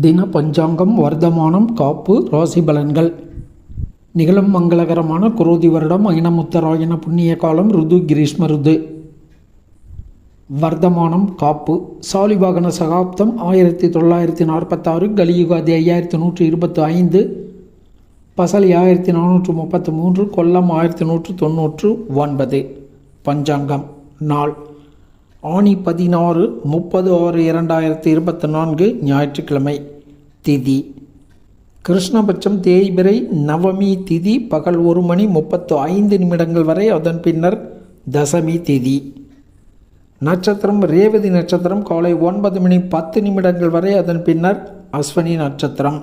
தின பஞ்சாங்கம் வர்த்தமானம் காப்பு ராசி பலன்கள் நிகழும் மங்களகரமான குரோதி வருடம் ஐனமுத்தராயண புண்ணிய காலம் ருது கிரீஷ்ம ருது. வர்த்தமானம் காப்பு. சாலிவாகன சகாப்தம் ஆயிரத்தி தொள்ளாயிரத்தி நாற்பத்தாறு கலியுகாதி ஐயாயிரத்தி நூற்றி இருபத்தி ஐந்து பசலி ஆயிரத்தி நானூற்று முப்பத்து மூன்று கொல்லம் ஆயிரத்தி நூற்று தொண்ணூற்று ஒன்பது. பஞ்சாங்கம் நாள். ஆணி பதினாறு முப்பது ஆறு இரண்டாயிரத்தி இருபத்தி நான்கு ஞாயிற்றுக்கிழமை திதி. கிருஷ்ணபட்சம் தேய்பிரை நவமி திதி பகல் ஒரு மணி முப்பத்து ஐந்து நிமிடங்கள் வரை அதன் பின்னர் தசமி திதி. நட்சத்திரம் ரேவதி நட்சத்திரம் காலை ஒன்பது மணி பத்து நிமிடங்கள் வரை அதன் பின்னர் அஸ்வனி நட்சத்திரம்.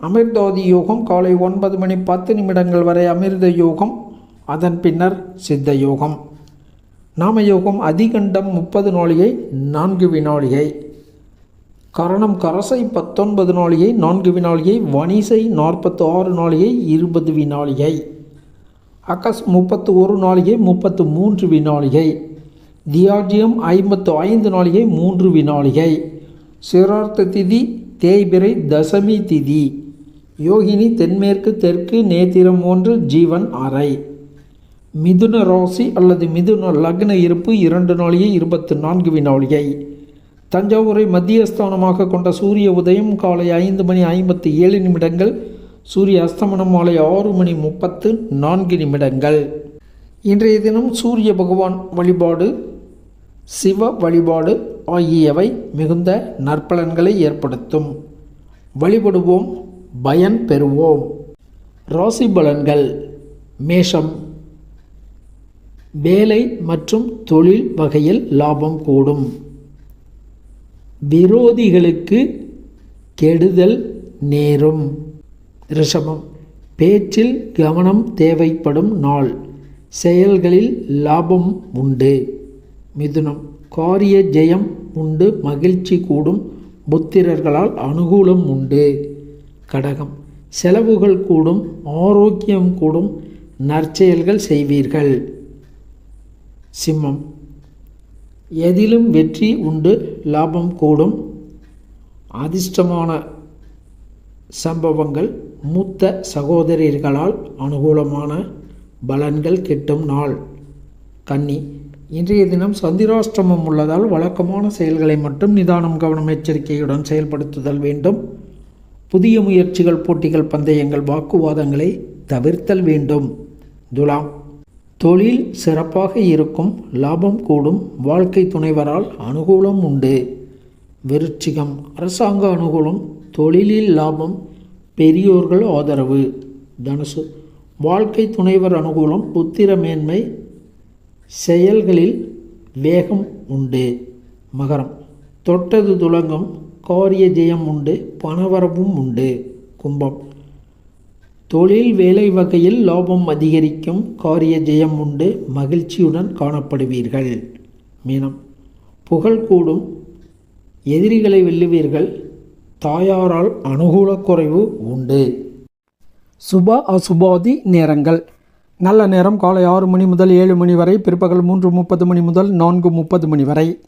அமிர்தோதி யோகம் காலை ஒன்பது மணி பத்து நிமிடங்கள் வரை அமிர்த யோகம் அதன் பின்னர் சித்த யோகம். நாமயோகம் அதிகண்டம் முப்பது நாளிகை நான்கு வினாளிகை. கரணம் கரசை பத்தொன்பது நாளிகை நான்கு வினாளிகை. வணிசை நாற்பத்து ஆறு நாளிகை இருபது வினாளிகை. அகஸ் முப்பத்து ஒரு நாளிகை முப்பத்து மூன்று வினாளிகை. தியாஜியம் ஐம்பத்து ஐந்து நாளிகை மூன்று வினாளிகை. சிரார்த்த திதி தேய்பிரை தசமி திதி. யோகினி தென்மேற்கு தெற்கு நேத்திரம் ஒன்று ஜீவன் அறை. மிதுன ராசி அல்லது மிதுன லக்ன இருப்பு இரண்டு நாளிகை இருபத்து நான்கு வினாளியை தஞ்சாவூரை மத்தியஸ்தானமாக கொண்ட சூரிய உதயம் காலை ஐந்து மணி ஐம்பத்தி ஏழு நிமிடங்கள் சூரிய அஸ்தமனம் மாலை ஆறு மணி முப்பத்து நான்கு நிமிடங்கள். இன்றைய தினம் சூரிய பகவான் வழிபாடு சிவ வழிபாடு ஆகியவை மிகுந்த நற்பலன்களை ஏற்படுத்தும். வழிபடுவோம் பயன் பெறுவோம். ராசி பலன்கள் மேஷம். வேலை மற்றும் தொழில் வகையில் லாபம் கூடும். விரோதிகளுக்கு கெடுதல் நேரும். ரிஷபம். பேச்சில் கவனம் தேவைப்படும் நாள். செயல்களில் லாபம் உண்டு. மிதுனம். காரிய ஜெயம் உண்டு மகிழ்ச்சி கூடும் புத்திரர்களால் அனுகூலம் உண்டு. கடகம். செலவுகள் கூடும் ஆரோக்கியம் கூடும் நற்செயல்கள் செய்வீர்கள். சிம்மம். எதிலும் வெற்றி உண்டு லாபம் கூடும். அதிர்ஷ்டமான சம்பவங்கள் மூத்த சகோதரர்களால் அனுகூலமான பலன்கள் கிட்டும் நாள். கன்னி. இன்றைய தினம் சந்திராஷ்டிரமம் உள்ளதால் வழக்கமான செயல்களை மட்டும் நிதானம் கவனம் எச்சரிக்கையுடன் செயல்படுத்துதல் வேண்டும். புதிய முயற்சிகள் போட்டிகள் பந்தயங்கள் வாக்குவாதங்களை தவிர்த்தல் வேண்டும். துலாம். தொழில் சிறப்பாக இருக்கும் லாபம் கூடும் வாழ்க்கை துணைவரால் அனுகூலம் உண்டு. விருச்சிகம். அரசாங்க அனுகூலம் தொழிலில் லாபம் பெரியோர்கள் ஆதரவு. தனுசு. வாழ்க்கை துணைவர் அனுகூலம் புத்திர மேன்மை செயல்களில் வேகம் உண்டு. மகரம். தொட்டது துலங்கம் காரிய ஜெயம் உண்டு பணவரவும் உண்டு. கும்பம். தொழில் வேலை வகையில் லாபம் அதிகரிக்கும் காரிய ஜெயம் உண்டு மகிழ்ச்சியுடன் காணப்படுவீர்கள். மீனம் புகழ் கூடும். எதிரிகளை வெல்லுவீர்கள். தாயாரால் அனுகூல குறைவு உண்டு. சுப அசுபாதி நேரங்கள். நல்ல நேரம் காலை ஆறு மணி முதல் ஏழு மணி வரை பிற்பகல் மூன்று முப்பது மணி முதல் நான்கு முப்பது மணி வரை.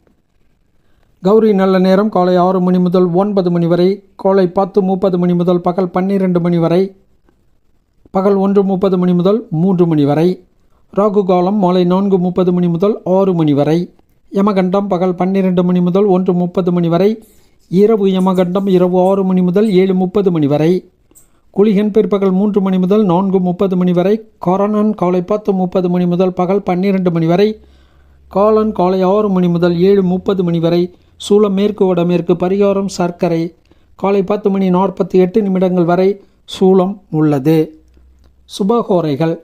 கௌரி நல்ல நேரம் காலை ஆறு மணி முதல் ஒன்பது மணி வரை காலை பத்து முப்பது மணி முதல் பகல் பன்னிரெண்டு மணி வரை. பகல் ஒன்று முப்பது மணி முதல் மூன்று மணி வரை. ராகு காலம் மாலை நான்கு முப்பது மணி முதல் ஆறு மணி வரை. யமகண்டம் பகல் பன்னிரெண்டு மணி முதல் ஒன்று முப்பது மணி வரை. இரவு யமகண்டம் இரவு ஆறு மணி முதல் ஏழு முப்பது மணி வரை. குளிகன் பிற்பகல் மூன்று மணி முதல் நான்கு முப்பது மணி வரை. காரணன் காலை பத்து முப்பது மணி முதல் பகல் பன்னிரெண்டு மணி வரை. காலன் காலை ஆறு மணி முதல் ஏழு முப்பது மணி வரை. சூளம் மேற்கு வடமேற்கு பரிகாரம் சர்க்கரை. காலை பத்து மணி நாற்பத்தி எட்டு நிமிடங்கள் வரை சூளம் உள்ளது. சுபகோரைகள்.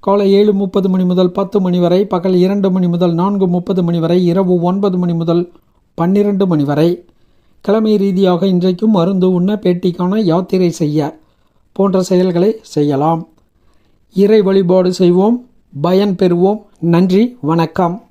காலை ஏழு முப்பது மணி முதல் பத்து மணி வரை பகல் இரண்டு மணி முதல் நான்கு முப்பது மணி வரை இரவு ஒன்பது மணி முதல் பன்னிரண்டு மணி வரை. கிழமை ரீதியாக இன்றைக்கும் மருந்து உண்ண பேட்டிக்கான யாத்திரை செய்ய போன்ற செயல்களை செய்யலாம். இறை வழிபாடு செய்வோம். பயன் பெறுவோம். நன்றி. வணக்கம்.